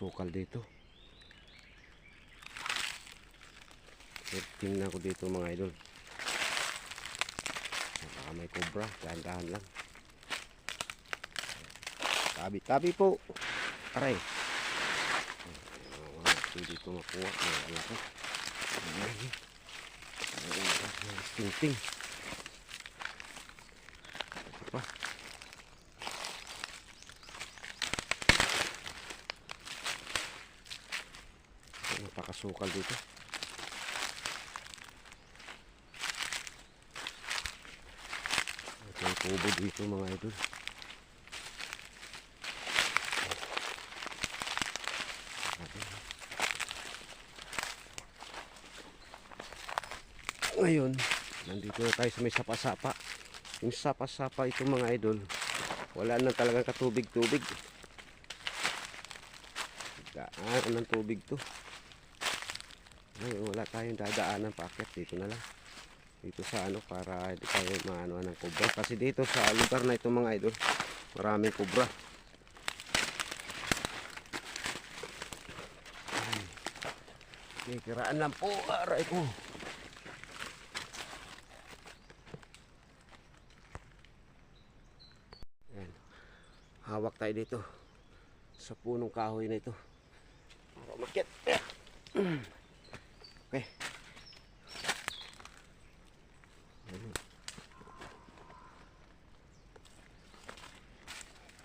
sukal dito. Tingnan ko dito mga idol. Baka may cobra. Dahan-dahan lang. Tabi, tabi po. Aray. Wala ko makuha. Wala ko. Ay. Ay, Ting-ting. Ito pa. Napakasukal dito. Ito ang kubo dito mga idol. Ngayon, nandito na tayo sa may sapa-sapa. Yung sapa-sapa ito mga idol, wala na talagang katubig-tubig. Daan ng tubig to. Ngayon, wala tayong dadaanan paakyat dito na lang. Dito sa ano para hindi tayo maano ng kubra. Kasi dito sa lugar na ito mga idol, maraming kubra. Ay, Kikiraan lang po, aray ko. Ayan. Hawak tayo dito sa punong kahoy na ito. Para umakyat. Okay. Ayan.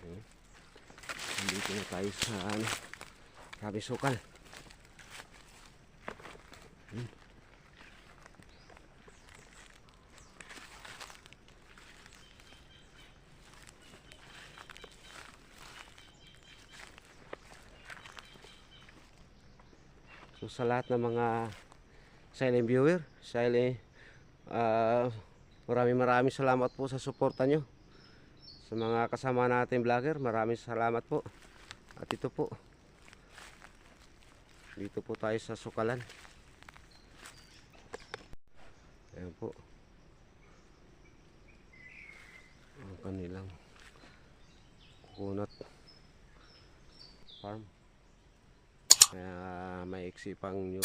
Ayan. Nandito na tayo sa ano, sabi sukal. Ayan. So sa lahat ng mga silent viewer, silent ah maraming maraming salamat po sa suporta nyo. Sa mga kasama natin vlogger, maraming salamat po. At ito po. Dito po tayo sa Sukalan. Ayan po. Ang kanilang coconut farm. Kaya may pang nyo.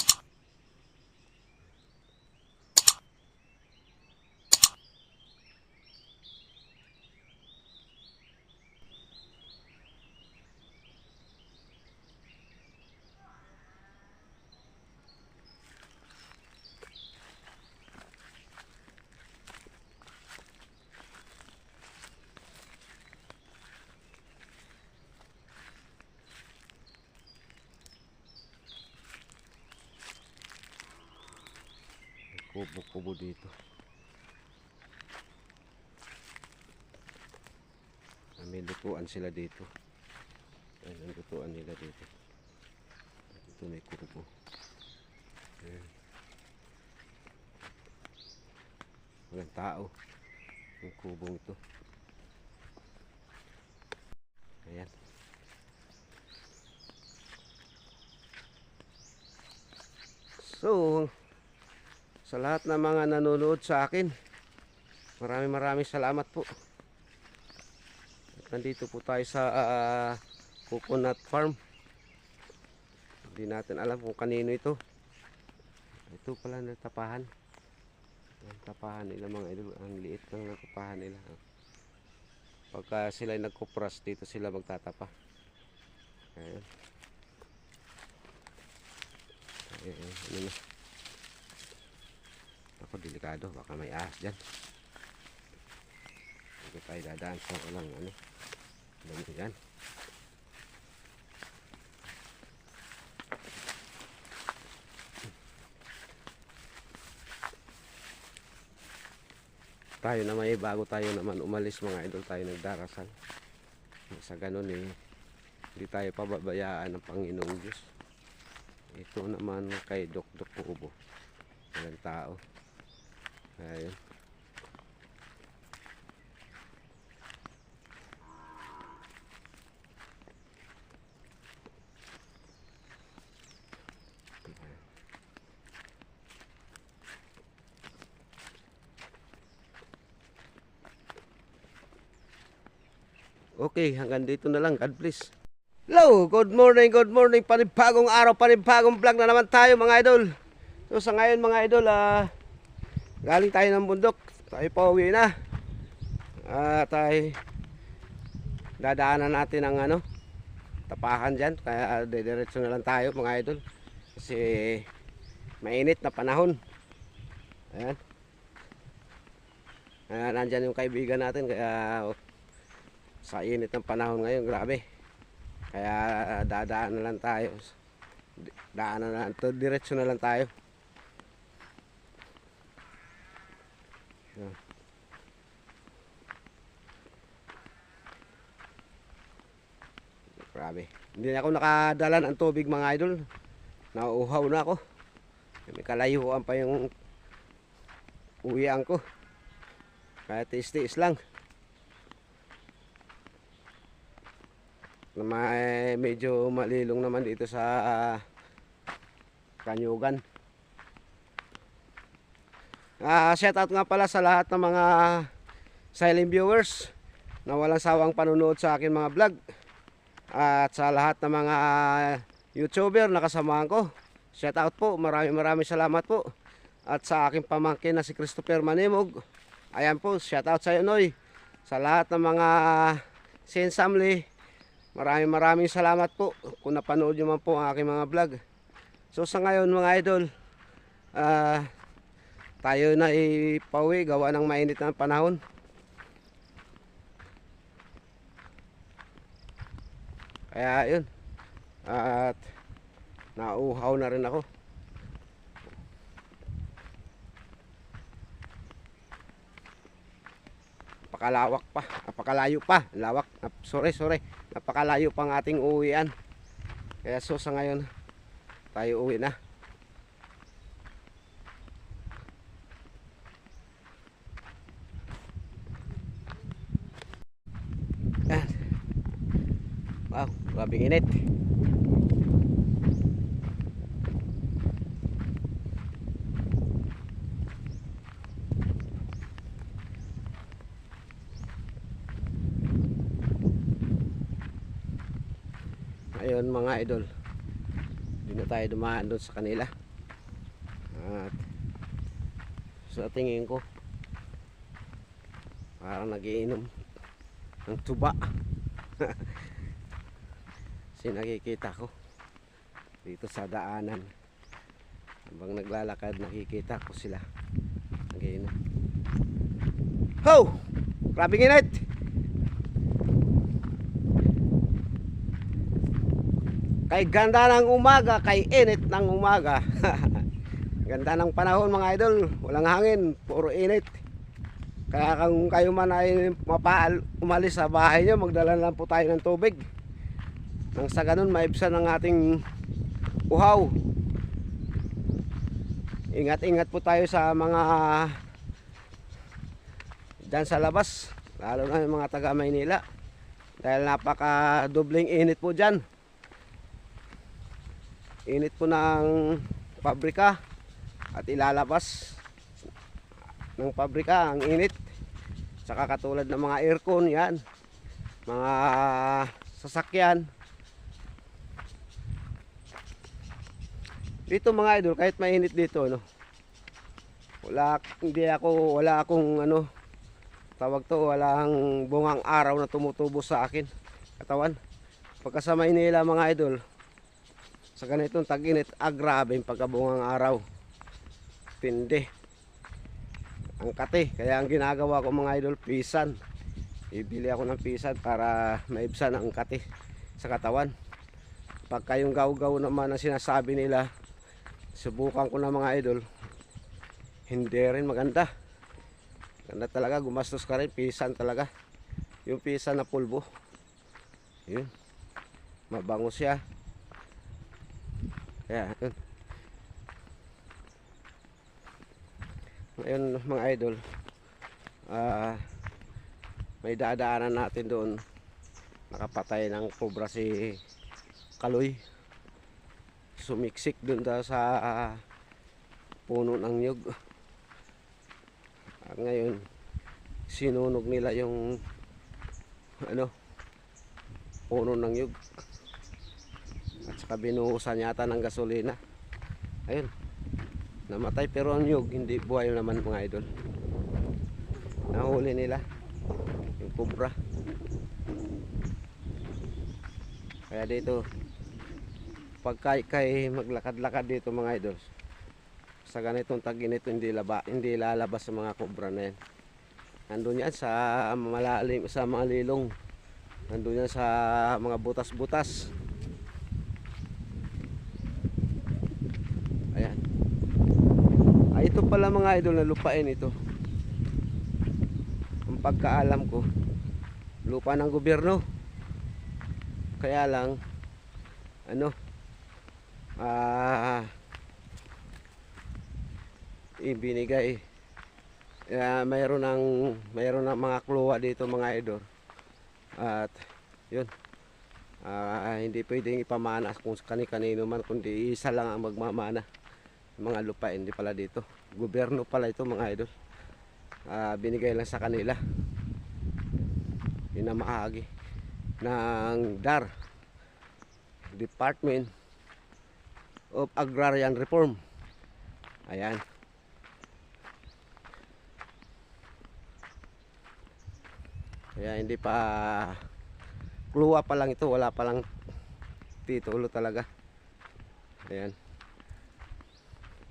Kubo-kubo dito. May lutuan sila dito. Ayan ang lutuan nila dito. Dito may kubo. Ayan. Walang tao. Yung kubong ito. Ayan. So, sa lahat ng mga nanonood sa akin, maraming maraming salamat po. At nandito po tayo sa ah, coconut farm. Hindi natin alam kung kanino ito. Ito pala na tapahan. Ang tapahan nila mga idol. Ang liit ng tapahan nila. Pagka sila ay nagkupras, dito sila magtatapa. Ayan. Ayan, na. Ako, delikado. Baka may ahas dyan. Hindi tayo dadaan sa walang ano. Dami dyan. Tayo na may bago tayo naman umalis mga idol tayo nagdarasal. Sa ganun eh, hindi tayo pababayaan ng Panginoong Diyos. Ito naman kay Dok Dok Kubo. Walang tao. Ayun. Okay, hanggang dito na lang. God bless. Hello, good morning, good morning. Panibagong araw, panibagong vlog na naman tayo mga idol. So sa ngayon mga idol, ah, galing tayo ng bundok. Tayo pa uwi na. At ay dadaanan natin ang ano, tapakan dyan. Kaya dediretso na lang tayo mga idol. Kasi mainit na panahon. Ayan. Ah, nandyan yung kaibigan natin. Kaya sa init ng panahon ngayon, grabe. Kaya ah, dadaan na lang tayo. Di- Daan na lang, diretso na lang tayo. Yan. Grabe. Hindi ako nakadala ng tubig mga idol. Nauuhaw na ako. May kalayuan pa yung uwian ko. Kaya tiis-tiis lang. na may medyo malilong naman dito sa ah, Kanyugan. Ah, shout out nga pala sa lahat ng mga silent viewers na walang sawang panunood sa akin mga vlog. At sa lahat ng mga YouTuber na kasamahan ko. Shout out po, maraming maraming salamat po. At sa aking pamangkin na si Christopher Manimog. Ayan po, shout out sa iyo Noy. Sa lahat ng mga Sinsamli, Maraming maraming salamat po kung napanood nyo man po ang aking mga vlog. So sa ngayon mga idol, ah, tayo na ipauwi gawa ng mainit na panahon. Kaya yun. At nauhaw na rin ako. Napakalawak pa, napakalayo pa, lawak, nap- sorry, sorry, napakalayo pang ating uwian. Kaya so sa ngayon, tayo uwi na. Yan. Wow, grabing init. Ayun mga idol. Hindi na tayo dumaan doon sa kanila. At sa tingin ko parang nagiinom ng tuba. Kasi nakikita ko dito sa daanan. Habang naglalakad nakikita ko sila. Nagiinom. Ho! Grabing init! Kay ganda ng umaga, kay init ng umaga. ganda ng panahon mga idol, walang hangin, puro init. Kaya kung kayo man ay mapaal, umalis sa bahay nyo, magdala lang po tayo ng tubig. Nang sa ganun, maibsan ang ating uhaw. Ingat-ingat po tayo sa mga dyan sa labas, lalo na yung mga taga Maynila. Dahil napaka dobling init po dyan. Init po ng pabrika at ilalabas ng pabrika ang init. Saka katulad ng mga aircon yan. Mga sasakyan dito mga idol kahit mainit dito no wala hindi ako wala akong ano tawag to walang bungang araw na tumutubo sa akin katawan pagka sa Maynila mga idol sa ganitong tag-init, ah grabe yung pagkabungang araw. Tindi. Ang kate. Kaya ang ginagawa ko mga idol, pisan. Ibili ako ng pisan para maibsan ang kate sa katawan. Pagka yung gaw-gaw naman ang sinasabi nila, subukan ko na mga idol, hindi rin maganda. Ganda talaga, gumastos ka rin, pisan talaga. Yung pisan na pulbo. Yun. Mabango siya. Kaya, yun. Ngayon mga idol, ah may dadaanan natin doon. Nakapatay ng cobra si Kaloy. Sumiksik doon daw sa ah, puno ng nyug. At ngayon, sinunog nila yung ano, puno ng nyug. Saka binuhusan yata ng gasolina. Ayun. Namatay pero ang nyug, hindi buhay naman mga idol. Nahuli nila. Yung kubra. Kaya dito, pag kay, kay maglakad-lakad dito mga idol, sa ganitong tag-init hindi laba, hindi lalabas sa mga kubra na yan. Nandun yan sa malalim, sa mga lilong. Nandun yan sa mga butas-butas. Ayan. Ay, ito pala mga idol na lupain ito. Ang pagkaalam ko, lupa ng gobyerno. Kaya lang, ano, ah, ibinigay. Uh, mayroon ng mayroon ng mga kluwa dito mga idol. At yun. Ah, hindi pwedeng ipamana kung kani-kanino man kundi isa lang ang magmamana mga lupa hindi pala dito gobyerno pala ito mga idol Ah, binigay lang sa kanila pinamaagi ng DAR Department of Agrarian Reform. Ayan. Kaya hindi pa kluwa pa lang ito. Wala pa lang titulo talaga. Ayan.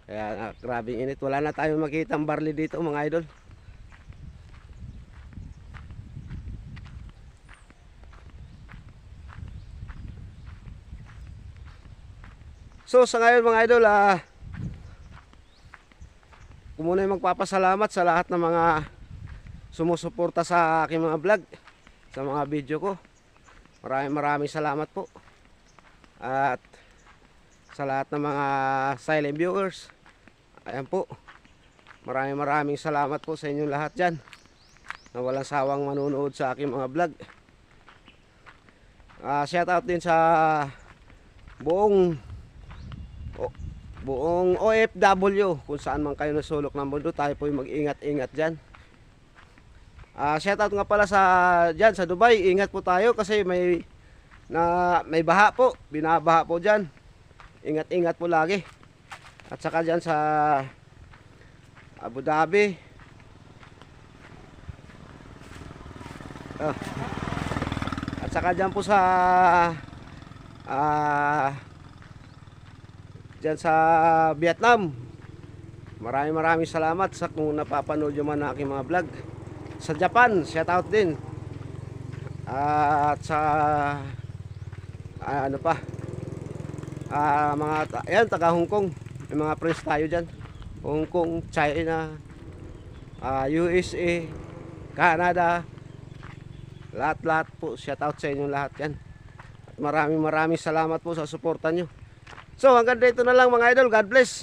Kaya ah, grabing init. Wala na tayong makita ang barley dito mga idol. So sa ngayon mga idol, ah, muna yung magpapasalamat sa lahat ng mga sumusuporta sa aking mga vlog, sa mga video ko. Maraming maraming salamat po. At sa lahat ng mga silent viewers, Ayan po. Maraming maraming salamat po sa inyong lahat dyan. Na walang sawang manunood sa aking mga vlog. Ah, shout out din sa buong buong OFW kung saan man kayo nasulok ng mundo tayo po mag-ingat-ingat dyan. Ah, shout out nga pala sa dyan sa Dubai. Ingat po tayo kasi may na may baha po, binabaha po dyan. Ingat-ingat po lagi. At saka dyan sa Abu Dhabi. Ah. At saka dyan po sa ah dyan sa Vietnam. Maraming maraming salamat sa kung napapanood nyo man aking mga vlog. Sa Japan, shout out din. at sa ah, ano pa ah mga ayan taga Hong Kong may mga friends tayo dyan. Hong Kong, China, ah, USA, Canada. Lahat-lahat po. Shout out sa inyong lahat yan. At maraming maraming salamat po sa suporta nyo. So hanggang dito na lang mga idol. God bless.